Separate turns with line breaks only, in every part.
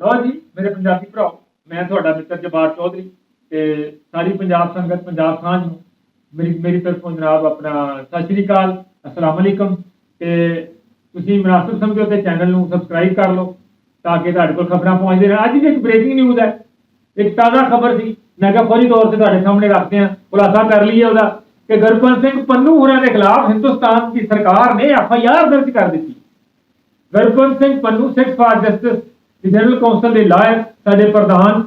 ਲਓ ਜੀ, ਮੇਰੇ ਪੰਜਾਬੀ ਭਰਾਓ, ਮੈਂ ਤੁਹਾਡਾ ਮਿੱਤਰ ਜਬਾਰ ਚੌਧਰੀ ਤੇ ਸਾਰੀ ਪੰਜਾਬ ਸੰਗਤ ਪੰਜਾਬ ਸਾਂਝ ਨੂੰ ਮੇਰੀ ਮੇਰੀ ਤਰਫੋਂ ਜਨਾਬ ਆਪਣਾ ਸਤਿ ਸ਼੍ਰੀ ਅਕਾਲ, ਅਸਲਾਮ ਅਲੈਕਮ ਤੇ ਤੁਸੀਂ ਮਨਾਸਬ ਸਮਝੋ ਤੇ ਚੈਨਲ ਨੂੰ ਸਬਸਕ੍ਰਾਈਬ ਕਰ ਲਓ ਤਾਂ ਕਿ ਤੁਹਾਡੇ ਕੋਲ ਖਬਰਾਂ ਪਹੁੰਚਦੇ ਰਹਿਣ। ਅੱਜ ਵੀ ਇੱਕ ਬ੍ਰੇਕਿੰਗ ਨਿਊਜ਼ ਹੈ, ਇੱਕ ਤਾਜ਼ਾ ਖਬਰ ਸੀ, ਮੈਂ ਕਿਹਾ ਫੌਰੀ ਤੌਰ ਤੇ ਤੁਹਾਡੇ ਸਾਹਮਣੇ ਰੱਖਦੇ ਹਾਂ, ਖੁਲਾਸਾ ਕਰ ਲਈਏ ਉਹਦਾ ਕਿ ਗੁਰਪੰਤ ਸਿੰਘ ਪੰਨੂ ਹੋਰਾਂ ਦੇ ਖਿਲਾਫ ਹਿੰਦੁਸਤਾਨ ਦੀ ਸਰਕਾਰ ਨੇ ਐਫ ਆਈ ਆਰ ਦਰਜ ਕਰ ਦਿੱਤੀ। Gurpant Singh Pannu, Sikh for justice general council ਦੇ ਲਾਇਕ ਸਾਡੇ ਪ੍ਰਧਾਨ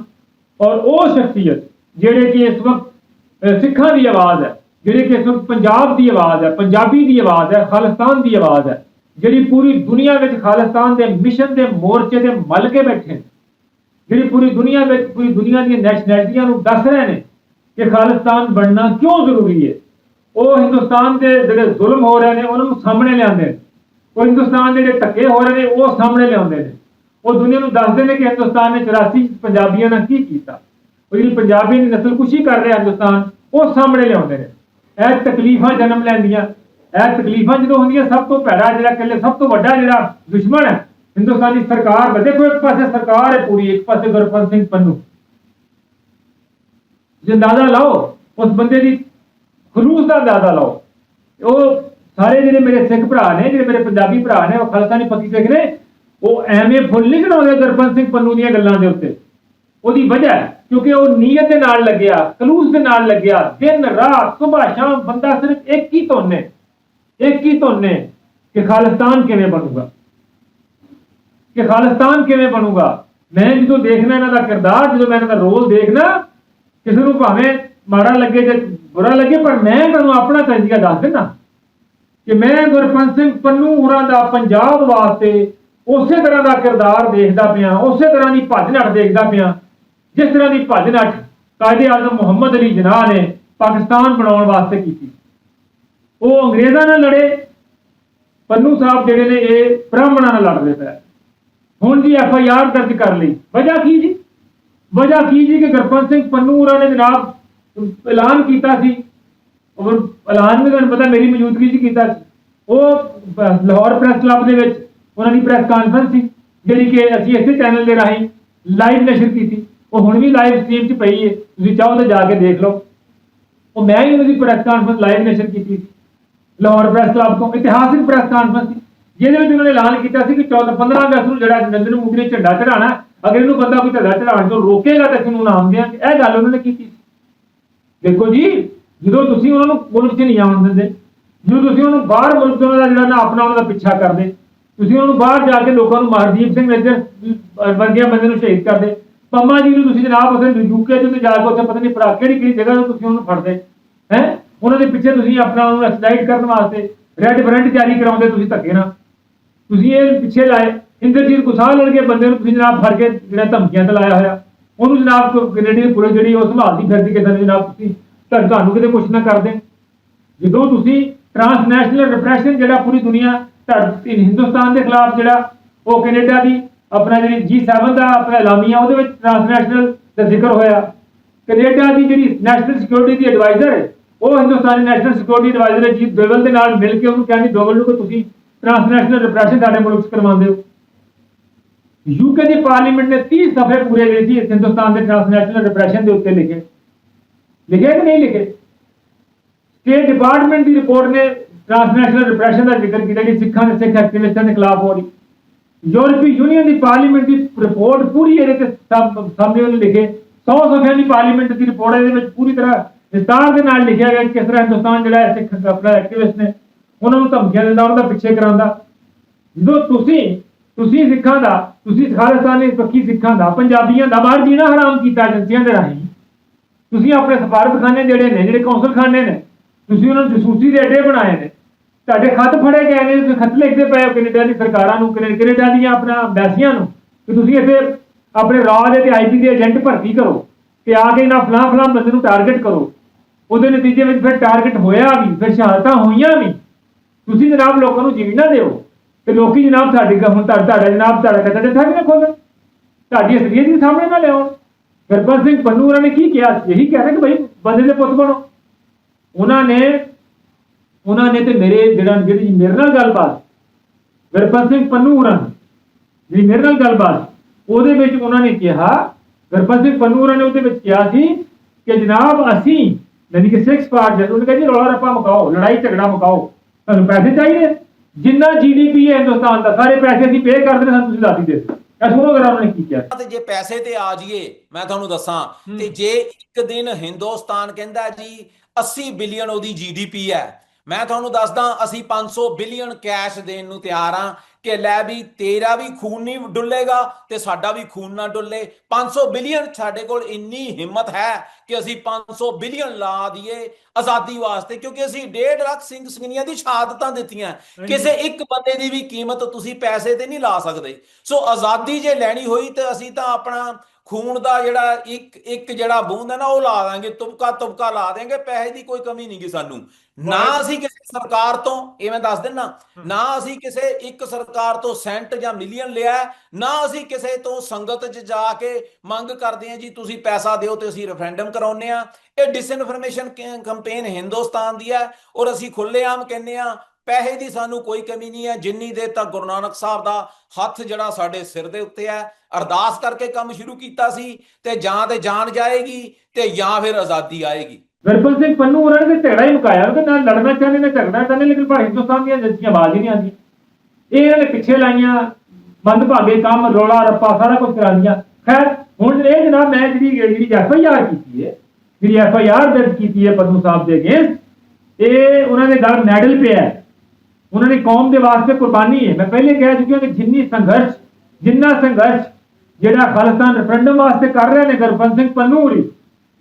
ਔਰ ਉਹ ਸ਼ਖਸੀਅਤ ਜਿਹੜੇ ਕਿ ਇਸ ਵਕਤ ਸਿੱਖਾਂ ਦੀ ਆਵਾਜ਼ ਹੈ, ਜਿਹੜੇ ਕਿ ਇਸ ਵਕਤ ਪੰਜਾਬ ਦੀ ਆਵਾਜ਼ ਹੈ, ਪੰਜਾਬੀ ਦੀ ਆਵਾਜ਼ ਹੈ, ਖਾਲਿਸਤਾਨ ਦੀ ਆਵਾਜ਼ ਹੈ, ਜਿਹੜੀ ਪੂਰੀ ਦੁਨੀਆ ਵਿੱਚ ਖਾਲਿਸਤਾਨ ਦੇ ਮਿਸ਼ਨ ਦੇ ਮੋਰਚੇ ਦੇ ਮਲ ਕੇ ਬੈਠੇ ਨੇ, ਜਿਹੜੀ ਪੂਰੀ ਦੁਨੀਆ ਵਿੱਚ, ਪੂਰੀ ਦੁਨੀਆ ਦੀਆਂ ਨੈਸ਼ਨੈਲਿਟੀਆਂ ਨੂੰ ਦੱਸ ਰਹੇ ਨੇ ਕਿ ਖਾਲਿਸਤਾਨ ਬਣਨਾ ਕਿਉਂ ਜ਼ਰੂਰੀ ਹੈ। ਉਹ ਹਿੰਦੁਸਤਾਨ ਦੇ ਜਿਹੜੇ ਜ਼ੁਲਮ ਹੋ ਰਹੇ ਨੇ, ਉਹਨਾਂ ਨੂੰ ਸਾਹਮਣੇ ਲਿਆਉਂਦੇ ਨੇ। ਉਹ ਹਿੰਦੁਸਤਾਨ ਦੇ ਜਿਹੜੇ ਧੱਕੇ ਹੋ ਰਹੇ ਨੇ, ਉਹ ਸਾਹਮਣੇ ਲਿਆਉਂਦੇ ਨੇ। ਉਹ ਦੁਨੀਆ ਨੂੰ ਦੱਸਦੇ ਨੇ ਕਿ ਹਿੰਦੁਸਤਾਨ ਨੇ 84 ਪੰਜਾਬੀਆਂ ਨਾਲ ਕੀ ਕੀਤਾ। ਉਹ ਜਿਹੜੀ ਪੰਜਾਬੀ ਦੀ ਨਸਲਕੁਸ਼ੀ ਕਰ ਰਿਹਾ ਹਿੰਦੁਸਤਾਨ, ਉਹ ਸਾਹਮਣੇ ਲਿਆਉਂਦੇ ਨੇ। ਇਹ ਤਕਲੀਫਾਂ ਜਨਮ ਲੈਂਦੀਆਂ। ਇਹ ਤਕਲੀਫਾਂ ਜਦੋਂ ਹੁੰਦੀਆਂ, ਸਭ ਤੋਂ ਭੈੜਾ ਜਿਹੜਾ ਕੱਲੇ, ਸਭ ਤੋਂ ਵੱਡਾ ਜਿਹੜਾ ਦੁਸ਼ਮਣ ਹੈ, ਹਿੰਦੁਸਤਾਨੀ ਸਰਕਾਰ ਦਾ ਦੇਖੋ ਇੱਕ ਪਾਸੇ ਸਰਕਾਰ ਹੈ ਪੂਰੀ, ਇੱਕ ਪਾਸੇ ਗੁਰਪੰਤ ਸਿੰਘ ਪੰਨੂ। ਜੇ ਅੰਦਾਜ਼ਾ ਲਾਓ, ਉਸ ਬੰਦੇ ਦੀ ਖਲੂਸ ਦਾ ਅੰਦਾਜ਼ਾ ਲਾਓ। ਉਹ ਸਾਰੇ ਜਿਹੜੇ ਮੇਰੇ ਸਿੱਖ ਭਰਾ ਨੇ, ਜਿਹੜੇ ਮੇਰੇ ਪੰਜਾਬੀ ਭਰਾ ਨੇ, ਉਹ ਖਾਲਸਾ ਖਾਲਸਾਨੀ ਪੱਕੀ ਸਿੱਖ ਨੇ ਉਹ ਐਵੇਂ ਫੁੱਲ ਨਹੀਂ ਚੜਾਉਂਦੇ ਗੁਰਪੰਤ ਸਿੰਘ ਪੰਨੂ ਦੀਆਂ ਗੱਲਾਂ ਦੇ ਉੱਤੇ। ਉਹਦੀ ਵਜ੍ਹਾ ਕਿਉਂਕਿ ਉਹ ਨੀਅਤ ਦੇ ਨਾਲ ਲੱਗਿਆ, ਕਲੂਸ ਦੇ ਨਾਲ ਲੱਗਿਆ। ਦਿਨ, ਰਾਤ ਸਵੇਰ ਸ਼ਾਮ ਬੰਦਾ ਸਿਰਫ ਇੱਕ ਹੀ ਧੁਨ ਨੇ ਇੱਕ ਹੀ ਧੁਨ ਨੇ ਕਿ ਖਾਲਿਸਤਾਨ ਕਿਵੇਂ ਬਣੂਗਾ? ਕਿ ਖਾਲਿਸਤਾਨ ਕਿਵੇਂ ਬਣੂਗਾ? ਮੈਂ ਜਦੋਂ ਦੇਖਣਾ ਇਹਨਾਂ ਦਾ ਕਿਰਦਾਰ, ਜਦੋਂ ਮੈਂ ਇਹਨਾਂ ਦਾ ਰੋਲ ਦੇਖਣਾ, ਕਿਸੇ ਨੂੰ ਭਾਵੇਂ ਮਾੜਾ ਲੱਗੇ ਜਾਂ ਬੁਰਾ ਲੱਗੇ, ਪਰ ਮੈਂ ਤੁਹਾਨੂੰ ਆਪਣਾ ਤਜਰਬਾ ਦੱਸ ਦਿੰਦਾ ਕਿ ਮੈਂ ਗੁਰਪੰਤ ਸਿੰਘ ਪੰਨੂ ਹੋਰਾਂ ਦਾ ਪੰਜਾਬ ਵਾਸਤੇ ਉਸੇ ਤਰ੍ਹਾਂ ਦਾ ਕਿਰਦਾਰ ਦੇਖਦਾ ਪਿਆ, ਉਸੇ ਤਰ੍ਹਾਂ ਦੀ ਭੱਜ ਨੱਠ ਦੇਖਦਾ ਪਿਆ। ਜਿਸ ਤਰ੍ਹਾਂ ਦੀ ਭੱਜ ਨੱਠ ਕਾਇਦੇ ਆਜ਼ਮ ਮੁਹੰਮਦ ਅਲੀ ਜਿਨਾਹ ਨੇ ਪਾਕਿਸਤਾਨ ਬਣਾਉਣ ਵਾਸਤੇ ਕੀਤੀ। ਉਹ ਅੰਗਰੇਜ਼ਾਂ ਨਾਲ ਲੜੇ। ਪੰਨੂ ਸਾਹਿਬ ਜਿਹੜੇ ਨੇ, ਇਹ ਬ੍ਰਾਹਮਣਾਂ ਨਾਲ ਲੜਦੇ ਪਏ। ਹੁਣ ਜੀ ਐਫ ਆਈ ਆਰ ਦਰਜ ਕਰ ਲਈ। ਵਜ੍ਹਾ ਕੀ ਜੀ? ਵਜ੍ਹਾ ਕੀ ਜੀ ਕਿ ਗੁਰਪੰਤ ਸਿੰਘ ਪੰਨੂ ਹੋਰਾਂ ਨੇ ਜਨਾਬ ਐਲਾਨ ਕੀਤਾ ਸੀ? ਔਰ ਐਲਾਨ ਵੀ ਤੁਹਾਨੂੰ ਪਤਾ, ਮੇਰੀ ਮੌਜੂਦਗੀ 'ਚ ਕੀਤਾ ਸੀ। ਉਹ ਲਾਹੌਰ ਪ੍ਰੈਸ ਕਲੱਬ ਦੇ ਵਿੱਚ ਉਹਨਾਂ ਦੀ ਪ੍ਰੈਸ ਕਾਨਫਰੰਸ ਸੀ, ਜਿਹੜੀ ਕਿ ਅਸੀਂ ਇਸੇ ਚੈਨਲ ਦੇ ਰਾਹੀਂ ਲਾਈਵ ਨਸ਼ਰ ਕੀਤੀ। ਉਹ ਹੁਣ ਵੀ ਲਾਈਵ ਸਟ੍ਰੀਮ 'ਚ ਪਈ ਹੈ ਤੁਸੀਂ ਚਾਹੋ ਤਾਂ ਜਾ ਕੇ ਦੇਖ ਲਓ। ਉਹ ਮੈਂ ਹੀ ਉਹਦੀ ਪ੍ਰੈਸ ਕਾਨਫਰੰਸ ਲਾਈਵ ਨਸ਼ਰ ਕੀਤੀ ਸੀ। ਲਾਹੌਰ ਪ੍ਰੈਸ ਕਲੱਬ ਤੋਂ ਇਤਿਹਾਸਿਕ ਪ੍ਰੈਸ ਕਾਨਫਰੰਸ ਸੀ, ਜਿਹਦੇ ਵਿੱਚ ਉਹਨਾਂ ਨੇ ਐਲਾਨ ਕੀਤਾ ਸੀ ਕਿ 14 15 ਅਗਸਤ ਨੂੰ ਜਿਹੜਾ ਨਰਿੰਦਰ ਮੋਦੀ ਨੇ ਝੰਡਾ ਚੜਾਉਣਾ ਅਗਰ ਇਹਨੂੰ ਬੰਦਾ ਕੋਈ ਝੰਡਾ ਚੜਾਉਣ ਤੋਂ ਰੋਕੇਗਾ ਤਾਂ ਅਸੀਂ ਨੂੰ ਨਾਮ ਦਿਆਂਗੇ ਇਹ ਗੱਲ ਉਹਨਾਂ ਨੇ ਕੀਤੀ ਸੀ। ਦੇਖੋ ਜੀ, ਜਦੋਂ ਤੁਸੀਂ ਉਹਨਾਂ ਨੂੰ ਮੁਲਕ 'ਚ ਨਹੀਂ ਆਉਣ ਦਿੰਦੇ, ਜਦੋਂ ਤੁਸੀਂ ਉਹਨੂੰ ਬਾਹਰ ਮੁਲਕ ਤੋਂ ਦਾ ਜਿਹੜਾ ਨਾ ਆਪਣਾ ਉਹਨਾਂ ਦਾ ਪਿੱਛਾ ਕਰਦੇ ਤੁਸੀਂ ਉਹਨੂੰ ਬਾਹਰ ਜਾ ਕੇ ਲੋਕਾਂ ਨੂੰ ਮਹਾਰਦੀਪ ਸਿੰਘ ਨੇਜਰ ਵਰਗਿਆਂ ਬੰਦੇ ਨੂੰ ਸ਼ਹੀਦ ਕਰਦੇ। ਪੰਮਾ ਜੀ ਨੂੰ ਤੁਸੀਂ ਜਨਾਬ ਉਸੇ ਯੂਕੇ ਚ ਤੇ ਜਾ ਕੇ ਉੱਥੇ ਪਤਾ ਨਹੀਂ ਭਰਾ ਕਿਹੜੀ ਕਿਹੜੀ ਜਗ੍ਹਾ ਤੋਂ ਤੁਸੀਂ ਉਹਨੂੰ ਫੜਦੇ। ਹੈ? ਉਹਨਾਂ ਦੇ ਪਿੱਛੇ ਤੁਸੀਂ ਆਪਣਾ ਉਹਨੂੰ ਐਕਸਟ੍ਰਾਈਟ ਕਰਨ ਵਾਸਤੇ ਰੈੱਡ ਵਾਰੰਟ ਜਾਰੀ ਕਰਾਉਂਦੇ ਤੁਸੀਂ ਧੱਕੇ ਨਾਲ। ਤੁਸੀਂ ਇਹ ਪਿੱਛੇ ਲਾਏ। ਇੰਦਰਜੀਤ ਕੁਸਾਲ ਲੜਕੇ ਬੰਦੇ ਨੂੰ ਤੁਸੀਂ ਜਨਾਬ ਫੜ ਕੇ ਜਿਹੜਾ ਧਮਕੀਆਂ ਤੇ ਲਾਇਆ ਹੋਇਆ। ਉਹਨੂੰ ਜਨਾਬ ਕੈਨੇਡੀ ਦੀ ਪੁਲਿਸ ਜਿਹੜੀ ਉਹ ਸੰਭਾਲਦੀ ਫਿਰਦੀ ਕਿ ਜਨਾਬ ਤੁਸੀਂ ਤੁਹਾਨੂੰ ਕਿਤੇ ਕੁਛ ਨਾ ਕਰਦੇ। ਜਦੋਂ ਤੁਸੀਂ ਟ੍ਰਾਂਸਨੈਸ਼ਨਲ ਰਿਪਰੈਸ਼ਨ ਜਿਹੜਾ ਪੂਰੀ ਦੁਨੀਆ ਹਿੰਦੁਸਤਾਨ ਦੇ ਖਿਲਾਫ ਜਿਹੜਾ ਉਹ ਕੈਨੇਡਾ ਦੀ ਆਪਣਾ ਜਿਹੜੀ G7 ਦਾ ਆਪਣਾ ਐਲਾਮੀਆ ਉਹਦੇ ਵਿੱਚ ਟ੍ਰਾਂਸਨੈਸ਼ਨਲ ਦਾ ਜ਼ਿਕਰ ਹੋਇਆ। ਕੈਨੇਡਾ ਦੀ ਜਿਹੜੀ ਨੈਸ਼ਨਲ ਸਿਕਿਉਰਿਟੀ ਦੀ ਐਡਵਾਈਜ਼ਰ ਹੈ, ਉਹ ਹਿੰਦੁਸਤਾਨੀ ਨੈਸ਼ਨਲ ਸਿਕਿਉਰਿਟੀ ਐਡਵਾਈਜ਼ਰ ਜੀ ਦੋਵਲ ਦੇ ਨਾਲ ਮਿਲ ਕੇ ਉਹਨੂੰ ਕਹਿੰਦੀ, ਦੋਵਲ ਨੂੰ ਕਿ ਤੁਸੀਂ ਟ੍ਰਾਂਸਨੈਸ਼ਨਲ ਰਿਪਰੈਸ਼ਨ ਸਾਡੇ ਮੁਲਕ 'ਚ ਕਰਵਾਉਂਦੇ ਹੋ। ਯੂਕੇ ਦੀ ਪਾਰਲੀਮੈਂਟ ਨੇ 30 ਸਫ਼ੇ ਪੂਰੇ ਜਿਹੜੇ ਸੀ ਹਿੰਦੁਸਤਾਨ ਦੇ ਟ੍ਰਾਂਸਨੈਸ਼ਨਲ ਰਿਪਰੈਸ਼ਨ ਦੇ ਉੱਤੇ ਲਿਖੇ। ਲਿਖੇ ਕਿ ਨਹੀਂ ਲਿਖੇ? ਸਟੇਟ ਡਿਪਾਰਟਮੈਂਟ ਦੀ ਰਿਪੋਰਟ ਨੇ ਟ੍ਰਾਂਸਨੈਸ਼ਨਲ ਰਿਪਰੈਸ਼ਨ ਦਾ ਜ਼ਿਕਰ ਕੀਤਾ ਕਿ ਸਿੱਖਾਂ ਦੇ ਸਿੱਖ ਐਕਟਿਵਿਸਟਾਂ ਦੇ ਖਿਲਾਫ ਹੋ ਰਹੀ। ਯੂਰਪੀ ਯੂਨੀਅਨ ਦੀ ਪਾਰਲੀਮੈਂਟ ਦੀ ਰਿਪੋਰਟ ਪੂਰੀ ਇਹਦੇ ਤੇ ਸਾਹਮਣੇ ਉਹਨੇ ਲਿਖੇ। 100 ਸਫ਼ਿਆਂ ਦੀ ਪਾਰਲੀਮੈਂਟ ਦੀ ਰਿਪੋਰਟ ਇਹਦੇ ਵਿੱਚ ਪੂਰੀ ਤਰ੍ਹਾਂ ਵਿਸਤਾਰ ਦੇ ਨਾਲ ਲਿਖਿਆ ਗਿਆ ਕਿ ਕਿਸ ਤਰ੍ਹਾਂ ਹਿੰਦੁਸਤਾਨ ਜਿਹੜਾ ਹੈ ਸਿੱਖ ਆਪਣਾ ਐਕਟਿਵਿਸਟ ਨੇ, ਉਹਨਾਂ ਨੂੰ ਧਮਕੀਆਂ ਦਿੰਦਾ, ਉਹਨਾਂ ਦਾ ਪਿੱਛੇ ਕਰਾਉਂਦਾ। ਜਦੋਂ ਤੁਸੀਂ ਤੁਸੀਂ ਸਿੱਖਾਂ ਦਾ, ਤੁਸੀਂ ਖਾਲਿਸਤਾਨੀ ਪੱਕੀ ਸਿੱਖਾਂ ਦਾ, ਪੰਜਾਬੀਆਂ ਦਾ ਬਾਹਰ ਜੀਣਾ ਹਰਾਮ ਕੀਤਾ ਏਜੰਸੀਆਂ ਦੇ ਰਾਹੀਂ, ਤੁਸੀਂ ਆਪਣੇ ਸਫਾਰਤਖਾਨੇ ਜਿਹੜੇ ਨੇ, ਜਿਹੜੇ ਕੌਂਸਲਖਾਨੇ ਨੇ ਤੁਸੀਂ ਉਹਨਾਂ ਨੂੰ ਜਸੂਸੀ ਦੇ ਅੱਡੇ ਬਣਾਏ ਨੇ। ਤੁਹਾਡੇ ਖੱਤ ਫੜੇ ਗਏ ਨੇ, ਤੁਸੀਂ ਖੱਤ ਲਿਖਦੇ ਪਏ ਹੋ ਕੈਨੇਡਾ ਦੀ ਸਰਕਾਰਾਂ ਨੂੰ, ਕੈਨੇ- ਕੈਨੇਡਾ ਦੀਆਂ ਆਪਣਾ ਐਮਬੈਸੀਆਂ ਨੂੰ, ਕਿ ਤੁਸੀਂ ਇੱਥੇ ਆਪਣੇ ਰਾਜ ਦੇ ਤੇ ਆਈਪੀ ਦੇ ਏਜੰਟ ਭਰਤੀ ਕਰੋ ਤੇ ਆ ਕੇ ਨਾ ਫਲਾਂ ਫਲਾਂ ਬੰਦੇ ਨੂੰ ਟਾਰਗੇਟ ਕਰੋ। ਉਹਦੇ ਨਤੀਜੇ ਵਿੱਚ ਫਿਰ ਟਾਰਗੇਟ ਹੋਇਆ ਵੀ, ਫਿਰ ਸ਼ਹਾਦਤਾਂ ਹੋਈਆਂ ਵੀ। ਤੁਸੀਂ ਜਨਾਬ ਲੋਕਾਂ ਨੂੰ ਜੀਣ ਨਾ ਦਿਓ। ਤੇ ਲੋਕੀ ਜਨਾਬ ਤੁਹਾਡੀ ਹੁਣ ਤੁਹਾਡਾ ਜਨਾਬ ਤੁਹਾਡਾ ਕਹਿੰਦਾ ਤੇ ਥਾਂ ਖੋਲਣ। ਤੁਹਾਡੀ ਅਸਲੀਅਤ ਵੀ ਸਾਹਮਣੇ ਨਾ ਲਿਆਉਣ। ਗੁਰਬੰਦ ਸਿੰਘ ਪੰਨੂ ਹੋਰਾਂ ਨੇ ਕੀ ਕਿਹਾ? ਇਹੀ ਕਹਿ ਰਹੇ ਕਿ ਭਾਈ ਬੰਦੇ ਦੇ ਪੁੱਤ ਬਣੋ। ਉਹਨਾਂ ਨੇ ਉਹਨਾਂ ਨੇ ਤੇ ਮੇਰੇ ਜਿਹੜਾ ਜਿਹੜੀ ਮੇਰੇ ਨਾਲ ਗੱਲਬਾਤ ਗੁਰਬੰਦ ਸਿੰਘ ਪੰਨੂ ਹੋਰਾਂ ਨੇ ਜਿਹੜੀ ਮੇਰੇ ਨਾਲ ਗੱਲਬਾਤ ਉਹਦੇ ਵਿੱਚ ਉਹਨਾਂ ਨੇ ਕਿਹਾ ਗੁਰਪ੍ਰੀਤ ਸਿੰਘ ਪੰਨੂ ਹੋਰਾਂ ਨੇ ਉਹਦੇ ਵਿੱਚ ਕਿਹਾ ਸੀ ਕਿ ਜਨਾਬ ਅਸੀਂ ਯਾਨੀ ਕਿ ਸਿਕਸ ਪਾਰਟ ਉਹਨੇ ਕਿਹਾ ਜੀ ਰੌਲਾ ਰੱਪਾ ਮੁਕਾਓ ਲੜਾਈ ਝਗੜਾ ਮੁਕਾਓ ਤੁਹਾਨੂੰ ਪੈਸੇ ਚਾਹੀਦੇ ਜਿੰਨਾ ਜੀਡੀਪੀ ਹੈ ਹਿੰਦੁਸਤਾਨ ਦਾ ਸਾਰੇ ਪੈਸੇ ਅਸੀਂ ਪੇ ਕਰ ਦੇਣੇ ਸਾਨੂੰ ਤੁਸੀਂ ਦਾਦੀ ਦੇ ਸੁਣੋ ਉਹਨਾਂ ਨੇ ਕੀ ਕਿਹਾ।
ਤੇ ਜੇ ਪੈਸੇ ਤੇ ਆ ਜਾਈਏ ਮੈਂ ਤੁਹਾਨੂੰ ਦੱਸਾਂ ਤੇ ਜੇ ਇੱਕ ਦਿਨ ਹਿੰਦੁਸਤਾਨ ਕਹਿੰਦਾ ਜੀ 80 ਬਿਲੀਅਨ ਉਹਦੀ ਜੀਡੀਪੀ ਹੈ। ਮੈਂ ਤੁਹਾਨੂੰ ਦੱਸਦਾ, ਅਸੀਂ 500 ਬਿਲੀਅਨ ਕੈਸ਼ ਦੇਣ ਨੂੰ ਤਿਆਰ ਆ ਕਿ ਲੈ ਵੀ ਤੇਰਾ ਵੀ ਖੂਨ ਨਹੀਂ ਡੁੱਲੇਗਾ ਤੇ ਸਾਡਾ ਵੀ ਖੂਨ ਨਾ ਡੁੱਲੇ। 500 ਬਿਲੀਅਨ ਸਾਡੇ ਕੋਲ ਇੰਨੀ ਹਿੰਮਤ ਹੈ ਕਿ ਅਸੀਂ 500 ਬਿਲੀਅਨ ਲਾ ਦਈਏ ਆਜ਼ਾਦੀ ਵਾਸਤੇ ਕਿਉਂਕਿ ਅਸੀਂ 1.5 ਲੱਖ ਸਿੰਘ ਸਿੰਘਣੀਆਂ ਦੀ ਸ਼ਹਾਦਤਾਂ ਦਿੱਤੀਆਂ। ਕਿਸੇ ਇੱਕ ਬੰਦੇ ਦੀ ਵੀ ਕੀਮਤ ਤੁਸੀਂ ਪੈਸੇ ਤੇ ਨਹੀਂ ਲਾ ਸਕਦੇ। ਸੋ ਆਜ਼ਾਦੀ ਜੇ ਲੈਣੀ ਹੋਈ ਤੇ ਅਸੀਂ ਤਾਂ ਆਪਣਾ ਖੂਨ ਦਾ ਜਿਹੜਾ ਇੱਕ ਇੱਕ ਜਿਹੜਾ ਬੂੰਦ ਹੈ ਨਾ ਉਹ ਲਾ ਦਾਂਗੇ ਤੁਬਕਾ ਤੁਬਕਾ ਲਾ ਦੇਾਂਗੇ ਪੈਸੇ ਦੀ ਕੋਈ ਕਮੀ ਨਹੀਂਗੀ ਸਾਨੂੰ। ਨਾ ਅਸੀਂ ਕਿਸੇ ਸਰਕਾਰ ਤੋਂ ਇਹ ਮੈਂ ਦੱਸ ਦਿੰਨਾ ਨਾ ਅਸੀਂ ਕਿਸੇ ਇੱਕ ਸਰਕਾਰ ਤੋਂ ਸੈਂਟ ਜਾਂ ਮਿਲੀਅਨ ਲਿਆ ਨਾ ਅਸੀਂ ਕਿਸੇ ਤੋਂ ਸੰਗਤ 'ਚ ਜਾ ਕੇ ਮੰਗ ਕਰਦੇ ਹਾਂ ਜੀ, ਤੁਸੀਂ ਪੈਸਾ ਦਿਓ ਤੇ ਅਸੀਂ ਰੈਫਰੈਂਡਮ ਕਰਾਉਨੇ ਆ ਇਹ ਡਿਸਇਨਫੋਰਮੇਸ਼ਨ ਕੈਂਪੇਨ ਹਿੰਦੁਸਤਾਨ ਦੀ ਹੈ ਔਰ ਅਸੀਂ ਖੁੱਲੇਆਮ ਕਹਿੰਦੇ ਆ ਪੈਸੇ ਦੀ ਸਾਨੂੰ ਕੋਈ ਕਮੀ ਨਹੀਂ ਹੈ, ਜਿੰਨੀ ਦੇਰ ਤੱਕ ਗੁਰੂ ਨਾਨਕ ਸਾਹਿਬ ਦਾ ਹੱਥ ਜਿਹੜਾ ਸਾਡੇ ਸਿਰ ਦੇ ਉੱਤੇ ਹੈ, ਅਰਦਾਸ ਕਰਕੇ ਕੰਮ ਸ਼ੁਰੂ ਕੀਤਾ ਸੀ ਤੇ ਜਾਂ ਤੇ ਜਾਨ ਜਾਏਗੀ ਤੇ ਜਾਂ ਫਿਰ ਆਜ਼ਾਦੀ ਆਏਗੀ।
ਗੁਰਪ੍ਰੀਤ ਸਿੰਘ ਪੰਨੂ ਉਹਨਾਂ ਨੇ ਝਗੜਾ ਹੀ ਮੁਕਾਇਆ ਉਹ ਨਾ ਲੜਨਾ ਚਾਹੁੰਦੇ ਨੇ ਝਗੜਾ ਚਾਹੁੰਦੇ ਲੇਕਿਨ ਪਰ ਹਿੰਦੁਸਤਾਨ ਦੀਆਂ ਏਜੰਸੀਆਂ ਬਾਜ਼ ਹੀ ਨਹੀਂ ਆਉਂਦੀਆਂ। ਇਹ ਇਹਨਾਂ ਨੇ ਪਿੱਛੇ ਲਾਈਆਂ, ਬੰਦ ਭਾਗੇ ਕੰਮ, ਰੋਲਾ, ਰੱਪਾ, ਸਾਰਾ ਕੁਝ ਕਰਾ ਦਿਆ ਖੈਰ, ਹੁਣ ਇਹ ਜਨਾਬ ਮੈਂ ਜਿਹੜੀ ਜਿਹੜੀ ਐਫ ਆਈ ਆਰ ਕੀਤੀ ਹੈ, ਜਿਹੜੀ ਐਫ ਆਈ ਆਰ ਦਰਜ ਕੀਤੀ ਹੈ ਪੰਨੂ ਸਾਹਿਬ ਦੇ ਅਗੇਂਸਟ, ਇਹ ਉਹਨਾਂ ਦੇ ਗਲ ਮੈਡਲ ਪਿਆ ਉਹਨਾਂ ਨੇ ਕੌਮ ਦੇ ਵਾਸਤੇ ਕੁਰਬਾਨੀ ਹੈ। ਮੈਂ ਪਹਿਲੇ ਕਹਿ ਚੁੱਕਿਆ ਕਿ ਜਿੰਨੀ ਸੰਘਰਸ਼, ਜਿੰਨਾ ਸੰਘਰਸ਼ ਜਿਹੜਾ ਖਾਲਿਸਤਾਨ ਰੈਫਰੈਂਡਮ ਵਾਸਤੇ ਕਰ ਰਹੇ ਨੇ ਗੁਰਬੰਦ ਸਿੰਘ ਪੰਨੂਰੀ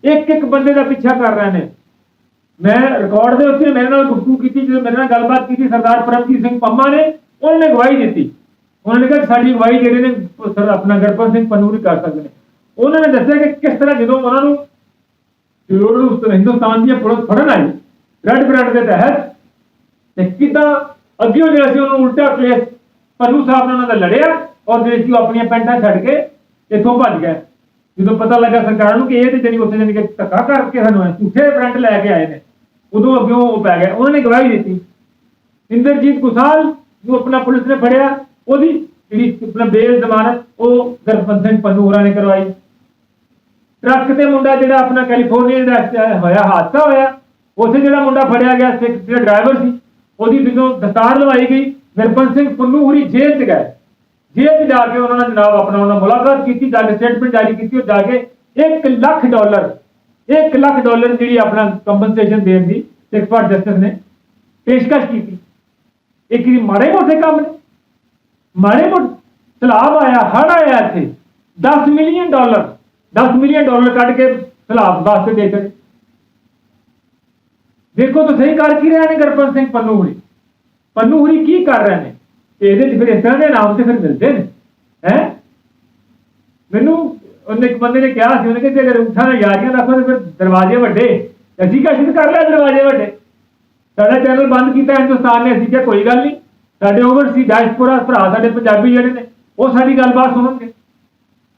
ਇੱਕ ਇੱਕ ਬੰਦੇ ਦਾ ਪਿੱਛਾ ਕਰ ਰਹੇ ਨੇ। ਮੈਂ ਰਿਕਾਰਡ ਦੇ ਉੱਤੇ ਮੇਰੇ ਨਾਲ ਗੁਫ਼ਤਗੂ ਕੀਤੀ, ਜਦੋਂ ਮੇਰੇ ਨਾਲ ਗੱਲਬਾਤ ਕੀਤੀ ਸਰਦਾਰ ਪਰਮਜੀਤ ਸਿੰਘ ਪੰਮਾ ਨੇ ਉਹਨਾਂ ਨੇ ਗਵਾਹੀ ਦਿੱਤੀ। ਉਹਨਾਂ ਨੇ ਕਿਹਾ ਕਿ ਸਾਡੀ ਗਵਾਹੀ ਜਿਹੜੇ ਨੇ ਸਰ ਆਪਣਾ ਗਰਪਨ ਸਿੰਘ ਪੰਨੂ ਹੀ ਕਰ ਸਕਦੇ ਨੇ। ਉਹਨਾਂ ਨੇ ਦੱਸਿਆ ਕਿ ਕਿਸ ਤਰ੍ਹਾਂ ਜਦੋਂ ਉਹਨਾਂ ਨੂੰ ਜ਼ਰੂਰ ਹਿੰਦੁਸਤਾਨ ਦੀ ਪੁਲਿਸ ਫੜਨ ਆਈ, ਰੈੱਡ ਬ੍ਰੈਡ ਦੇ ਤਹਿਤ, ਤੇ ਕਿਦਾਂ ਅੱਗੇ ਜਿਹੜਾ ਸੀ ਉਹਨੂੰ ਉਲਟਾ ਕੇਸ ਪੰਨੂ ਸਾਹਿਬ ਨੇ ਉਹਨਾਂ ਦਾ ਲੜਿਆ ਔਰ ਜਿਹੜੇ ਸੀ ਉਹ ਆਪਣੀਆਂ ਪੈਂਟਾਂ ਛੱਡ ਕੇ ਇੱਥੋਂ ਭੱਜ ਗਏ ਜਦੋਂ ਪਤਾ ਲੱਗਾ ਸਰਕਾਰ ਨੂੰ ਕਿ ਇਹ ਤੇ ਜਿਹੜੀ ਉੱਥੇ ਜਾਣੀ ਕਿ ਧੱਕਾ ਕਰਕੇ ਸਾਨੂੰ ਝੂਠੇ ਪ੍ਰਿੰਟ ਲੈ ਕੇ ਆਏ ਨੇ, ਉਦੋਂ ਅੱਗੇ ਉਹ ਪੈ ਗਏ ਉਹਨਾਂ ਨੇ ਗਵਾਹੀ ਦਿੱਤੀ। ਇੰਦਰਜੀਤ ਗੁਸਾਲ ਜੋ ਆਪਣਾ ਪੁਲਿਸ ਨੇ ਫੜਿਆ, ਉਹਦੀ ਜਿਹੜੀ ਆਪਣਾ ਬੇਲ ਜ਼ਮਾਨਤ ਉਹ ਗੁਰਪੰਤ ਸਿੰਘ ਪੰਨੂ ਨੇ ਕਰਵਾਈ। ਟਰੱਕ ਤੇ ਮੁੰਡਾ ਜਿਹੜਾ ਆਪਣਾ ਕੈਲੀਫੋਰਨੀਆ ਦਾ ਹੋਇਆ, ਹਾਦਸਾ ਹੋਇਆ, ਉੱਥੇ ਜਿਹੜਾ ਮੁੰਡਾ ਫੜਿਆ ਗਿਆ, ਸਿੱਖ ਜਿਹੜਾ ਡਰਾਈਵਰ ਸੀ, ਉਹਦੀ ਜਦੋਂ ਦਸਤਾਰ ਲਵਾਈ ਗਈ। ਗੁਰਪੰਤ ਸਿੰਘ ਪੰਨੂਹਰੀ ਜੇਲ੍ਹ 'ਚ ਗਏ। ਜੇਲ੍ਹ 'ਚ ਜਾ ਕੇ ਉਹਨਾਂ ਨਾਲ ਜਨਾਬ ਆਪਣਾ ਉਹਨਾਂ ਨਾਲ ਮੁਲਾਕਾਤ ਕੀਤੀ, ਜਾ ਕੇ ਸਟੇਟਮੈਂਟ ਜਾਰੀ ਕੀਤੀ, ਉਹ ਜਾ ਕੇ 1 ਲੱਖ ਡਾਲਰ 1 ਲੱਖ ਡਾਲਰ ਜਿਹੜੀ ਆਪਣਾ ਕੰਪਨਸੇਸ਼ਨ ਦੇਣ ਦੀ ਸਿੱਖ ਪਾਰਟ ਜਸਟਿਸ ਨੇ ਪੇਸ਼ਕਸ਼ ਕੀਤੀ। ਇਹ ਕਿ ਮਾੜੇ ਮੋਟੇ ਕੰਮ ਨੇ। ਮਾੜੇ ਮੋਟੇ ਸਲਾਬ ਆਇਆ ਹੜ ਆਇਆ ਇੱਥੇ। 10 ਮਿਲੀਅਨ ਡਾਲਰ 10 ਮਿਲੀਅਨ ਡਾਲਰ ਕੱਢ ਕੇ ਸਲਾਬ ਵਾਸਤੇ ਦੇ ਦਿੱਤੇ। ਦੇਖੋ ਤਾਂ ਸਹੀ ਕਰ ਕੀ ਰਹੇ ਨੇ ਗੁਰਪੰਤ ਸਿੰਘ ਪੰਨੂ ਹੁਰੀ ਪੰਨੂ ਹੁਰੀ ਕੀ ਕਰ ਰਹੇ ਨੇ? ਇਹਦੇ ਚ ਫਿਰ ਇਸ ਤਰ੍ਹਾਂ ਦੇ ਨਾਮ ਤੇ ਫਿਰ ਮਿਲਦੇ ਨੇ। ਹੈ? ਮੈਨੂੰ ਉਹਨੇ ਇੱਕ ਬੰਦੇ ਨੇ ਕਿਹਾ ਸੀ, ਉਹਨੇ ਕਿ ਜੇ ਅਗਰ ਉਠਾਣਾ ਯਾਰੀਆਂ ਰੱਖੋ ਤਾਂ ਫਿਰ ਦਰਵਾਜ਼ੇ ਵੱਡੇ। ਅਸੀਂ ਕਿਹਾ ਕਰ ਲਿਆ ਦਰਵਾਜ਼ੇ ਵੱਡੇ। ਸਾਡਾ ਚੈਨਲ ਬੰਦ ਕੀਤਾ ਹਿੰਦੁਸਤਾਨ ਨੇ ਅਸੀਂ ਕਿਹਾ ਕੋਈ ਗੱਲ ਨਹੀਂ। ਸਾਡੇ ਓਵਰਸੀ ਡਾਇਸਪੋਰਾ ਭਰਾ ਸਾਡੇ ਪੰਜਾਬੀ ਜਿਹੜੇ ਨੇ ਉਹ ਸਾਡੀ ਗੱਲਬਾਤ ਸੁਣਨਗੇ।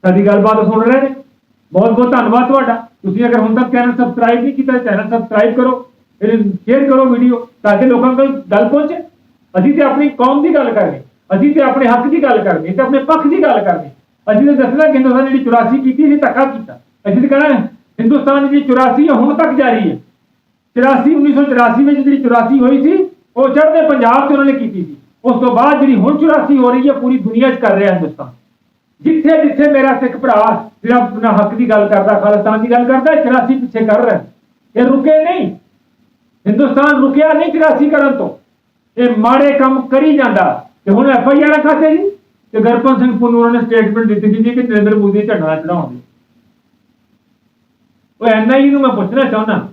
ਸਾਡੀ ਗੱਲਬਾਤ ਸੁਣ ਰਹੇ ਨੇ। ਬਹੁਤ ਬਹੁਤ ਧੰਨਵਾਦ ਤੁਹਾਡਾ। ਤੁਸੀਂ ਅਗਰ ਹੁਣ ਤੱਕ ਚੈਨਲ ਸਬਸਕ੍ਰਾਈਬ ਨਹੀਂ ਕੀਤਾ ਚੈਨਲ ਸਬਸਕ੍ਰਾਈਬ ਕਰੋ ਫਿਰ ਸ਼ੇਅਰ ਕਰੋ ਵੀਡੀਓ ਤਾਂ ਕਿ ਲੋਕਾਂ ਕੋਲ ਗੱਲ ਪਹੁੰਚੇ। ਅਸੀਂ ਤੇ ਆਪਣੀ ਕੌਮ ਦੀ ਗੱਲ ਕਰਨੀ ਅਸੀਂ ਤੇ ਆਪਣੇ ਹੱਕ ਦੀ ਗੱਲ ਕਰਨੀ ਤੇ ਆਪਣੇ ਪੱਖ ਦੀ ਗੱਲ ਕਰਨੀ। ਅਸੀਂ ਤੇ ਦੱਸਣਾ ਕਿ ਹਿੰਦੁਸਤਾਨ ਨੇ ਜਿਹੜੀ 84 ਕੀਤੀ ਸੀ ਧੱਕਾ ਕੀਤਾ। ਅਸੀਂ ਤੇ ਕਹਿਣਾ ਹਿੰਦੁਸਤਾਨ ਦੀ 84 ਹੈ, ਹੁਣ ਤੱਕ ਜਾਰੀ ਹੈ। 84 1984 ਵਿੱਚ ਜਿਹੜੀ 84 ਹੋਈ ਸੀ, ਉਹ ਚੜ੍ਹਦੇ ਪੰਜਾਬ 'ਚ ਉਹਨਾਂ ਨੇ ਕੀਤੀ ਸੀ। ਉਸ ਤੋਂ ਬਾਅਦ ਜਿਹੜੀ ਹੁਣ 84 ਹੋ ਰਹੀ ਹੈ, ਪੂਰੀ ਦੁਨੀਆ 'ਚ ਕਰ ਰਿਹਾ ਹਿੰਦੁਸਤਾਨ। ਜਿੱਥੇ ਜਿੱਥੇ ਮੇਰਾ ਸਿੱਖ ਭਰਾ, ਜਿਹੜਾ ਆਪਣਾ ਹੱਕ ਦੀ ਗੱਲ ਕਰਦਾ, ਖਾਲਿਸਤਾਨ ਦੀ ਗੱਲ ਕਰਦਾ 84 ਪਿੱਛੇ ਕਰ ਰਿਹਾ। ਇਹ ਰੁਕੇ ਨਹੀਂ। ਹਿੰਦੁਸਤਾਨ ਰੁਕਿਆ ਨਹੀਂ 84 ਕਰਨ ਤੋਂ। ਇਹ ਮਾੜੇ ਕੰਮ ਕਰੀ ਜਾਂਦਾ। ਤੇ ਹੁਣ ਐਫ ਆਈ ਆਰ ਖਾਤੇ ਜੀ। ਤੇ ਗਰਪਨ ਸਿੰਘ ਪੁਨੂਰ ਨੇ ਸਟੇਟਮੈਂਟ ਦਿੱਤੀ ਸੀ ਕਿ ਨਰਿੰਦਰ ਮੋਦੀ ਨੇ ਝੰਡਾ ਚੜਾਉਂਦੇ ਉਹ ਐਨਆਈ ਨੂੰ ਮੈਂ ਪੁੱਛਣਾ ਚਾਹੁੰਦਾ।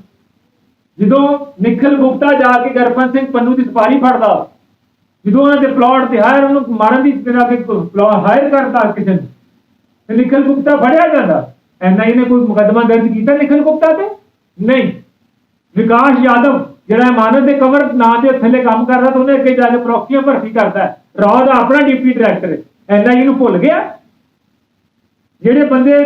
ਜਦੋਂ ਨਿਖਲ ਗੁਪਤਾ ਜਾ ਕੇ ਗਰਪਨ ਸਿੰਘ ਪੰਨੂ ਦੀ ਸਪਾਰੀ ਫੜਦਾ, ਜਦੋਂ ਉਹਨਾਂ ਦੇ ਪਲਾਟ ਤੇ ਹਾਇਰ ਉਹਨੂੰ ਮਾਰਨ ਦੀ ਤੇਰਾ ਕਿ ਪਲਾਟ ਹਾਇਰ ਕਰਦਾ ਕਿਸੇ ਨੇ, ਤੇ ਨਿਖਲ ਗੁਪਤਾ ਫੜਿਆ ਜਾਂਦਾ। ਐਨਆਈ ਨੇ ਕੋਈ ਮੁਕੱਦਮਾ ਦਰਜ ਕੀਤਾ ਨਿਖਲ ਗੁਪਤਾ ਤੇ? ਨਹੀਂ। ਵਿਕਾਸ ਯਾਦਵ, ਜਿਹੜਾ ਮਾਨਵ ਦੇ ਕਵਰ ਨਾਂ ਦੇ ਥੱਲੇ ਕੰਮ ਕਰਦਾ ਤਾਂ ਉਹਨੇ ਅੱਗੇ ਜਾ ਕੇ ਪ੍ਰੋਕਸੀਆਂ ਭਰਤੀ ਕਰਦਾ ਰੌ ਦਾ ਆਪਣਾ ਡਿਪਟੀ ਡਾਇਰੈਕਟਰ ਐਨਆਈ ਨੂੰ ਭੁੱਲ ਗਿਆ? ਜਿਹੜੇ ਬੰਦੇ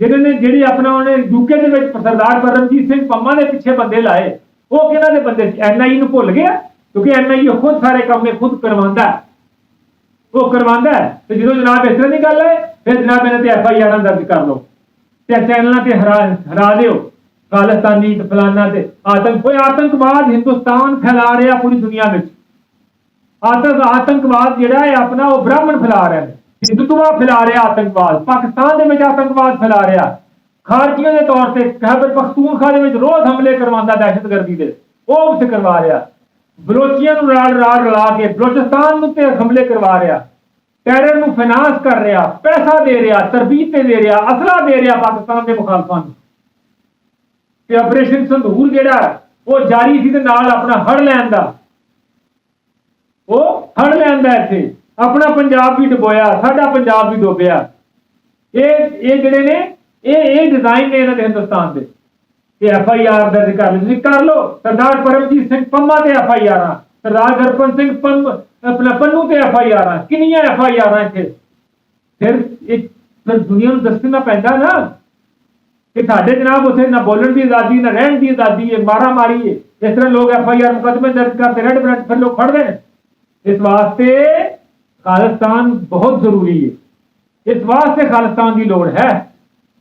ਜਿਹੜੇ ਨੇ ਜਿਹੜੀ ਆਪਣਾ ਉਹਨੇ ਯੂਕੇ ਦੇ ਵਿੱਚ ਸਰਦਾਰ ਪਰਮਜੀਤ ਸਿੰਘ ਪੰਮਾ ਦੇ ਪਿੱਛੇ ਬੰਦੇ ਲਾਏ, ਉਹ ਕਿਹਨਾਂ ਦੇ ਬੰਦੇ ਸੀ? ਐਨਆਈ ਨੂੰ ਭੁੱਲ ਗਿਆ, ਕਿਉਂਕਿ ਐਨਆਈ ਖੁਦ ਸਾਰੇ ਕੰਮ ਇਹ ਖੁਦ ਕਰਵਾਉਂਦਾ ਉਹ ਕਰਵਾਉਂਦਾ ਤੇ ਜਦੋਂ ਜਨਾਬ ਇਸ ਤਰ੍ਹਾਂ ਦੀ ਗੱਲ ਹੈ, ਫਿਰ ਜਨਾਬ ਇਹਨਾਂ ਤੇ ਐਫ ਆਈ ਆਰਾਂ ਦਰਜ ਕਰ ਲਓ। ਤੇ ਚੈਨਲਾਂ ਤੇ ਹਰਾ ਹਰਾ ਦਿਓ। ਖਾਲਿਸਤਾਨੀ ਤੇ ਫਲਾਨਾ ਤੇ ਆਤੰਕ ਕੋਈ ਆਤੰਕਵਾਦ ਹਿੰਦੁਸਤਾਨ ਫੈਲਾ ਰਿਹਾ ਪੂਰੀ ਦੁਨੀਆ ਵਿੱਚ। ਆਤੰਕ ਆਤੰਕਵਾਦ ਜਿਹੜਾ ਹੈ ਆਪਣਾ ਉਹ ਬ੍ਰਾਹਮਣ ਫੈਲਾ ਰਿਹਾ ਹੈ। ਹਿੰਦੂਤਵਾ ਫੈਲਾ ਰਿਹਾ ਆਤੰਕਵਾਦ, ਪਾਕਿਸਤਾਨ ਦੇ ਵਿੱਚ ਆਤੰਕਵਾਦ ਫੈਲਾ ਰਿਹਾ। ਖਾਰਜੀਆਂ ਦੇ ਤੌਰ ਤੇ ਖੈਬਰ ਪਖਤੂਨਖਵਾ ਦੇ ਵਿੱਚ ਰੋਜ਼ ਹਮਲੇ ਕਰਵਾਉਂਦਾ ਦਹਿਸ਼ਤਗਰਦੀ ਦੇ ਉਹ ਉੱਥੇ ਕਰਵਾ ਰਿਹਾ। ਬਲੋਚੀਆਂ ਨੂੰ ਰਾੜ ਰਾੜ ਰਲਾ ਕੇ ਬਲੋਚਿਸਤਾਨ ਨੂੰ ਤੇ ਹਮਲੇ ਕਰਵਾ ਰਿਹਾ। ਟੈਰਰ ਨੂੰ ਫਾਈਨਾਂਸ ਕਰ ਰਿਹਾ, ਪੈਸਾ ਦੇ ਰਿਹਾ ਤਰਬੀਤ ਤੇ ਦੇ ਰਿਹਾ, ਅਸਲਾ ਦੇ ਰਿਹਾ ਪਾਕਿਸਤਾਨ ਦੇ ਮੁਖਾਲਫਾਂ ਨੂੰ। ਤੇ ਆਪਰੇਸ਼ਨ ਸੰਧੂਰ ਜਿਹੜਾ, ਉਹ ਜਾਰੀ ਸੀ ਤੇ ਨਾਲ ਆਪਣਾ ਹੜ ਲੈਣ ਦਾ। ਉਹ ਹੜ ਲੈਂਦਾ ਇੱਥੇ। ਆਪਣਾ ਪੰਜਾਬ ਵੀ ਡੁਬੋਇਆ, ਸਾਡਾ ਪੰਜਾਬ ਵੀ ਡੁੱਬਿਆ। ਇਹ ਇਹ ਜਿਹੜੇ ਨੇ, ਇਹ ਇਹ ਡਿਜ਼ਾਈਨ ਨੇ ਇਹਨਾਂ ਦੇ ਹਿੰਦੁਸਤਾਨ ਦੇ। ਤੇ ਐਫ ਆਈ ਆਰ ਦਰਜ ਕਰ ਲਓ ਤੁਸੀਂ ਕਰ ਲਓ, ਸਰਦਾਰ ਪਰਮਜੀਤ ਸਿੰਘ ਪੰਮਾ ਤੇ ਐਫ ਆਈ ਆਰਾਂ ਸਰਦਾਰ ਗਰਪਨ ਸਿੰਘ ਪੰਮ ਆਪਣਾ ਪੰਨੂ ਤੇ ਐਫ ਆਈ ਆਰਾਂ ਕਿੰਨੀਆਂ ਐਫ ਆਈ ਆਰਾਂ ਇੱਥੇ? ਫਿਰ ਇਹ, ਫਿਰ ਦੁਨੀਆ ਨੂੰ ਦੱਸਣਾ ਪੈਂਦਾ ਨਾ। ਕਿ ਸਾਡੇ ਜਨਾਬ ਉਥੇ ਨਾ ਬੋਲਣ ਦੀ ਆਜ਼ਾਦੀ, ਨਾ ਰਹਿਣ ਦੀ ਆਜ਼ਾਦੀ ਹੈ ਮਾਰਾ ਮਾਰੀ ਹੈ ਇਸ ਤਰ੍ਹਾਂ ਲੋਕ ਐਫ ਆਈ ਆਰ ਮੁਕੱਦਮੇ ਦਰਜ ਕਰਦੇ ਰੈਡ ਬਲੱਡ ਫਿਰ ਲੋਕ ਫੜਦੇ ਨੇ। ਇਸ ਵਾਸਤੇ ਖਾਲਿਸਤਾਨ ਬਹੁਤ ਜ਼ਰੂਰੀ ਹੈ। ਇਸ ਵਾਸਤੇ ਖਾਲਿਸਤਾਨ ਦੀ ਲੋੜ ਹੈ।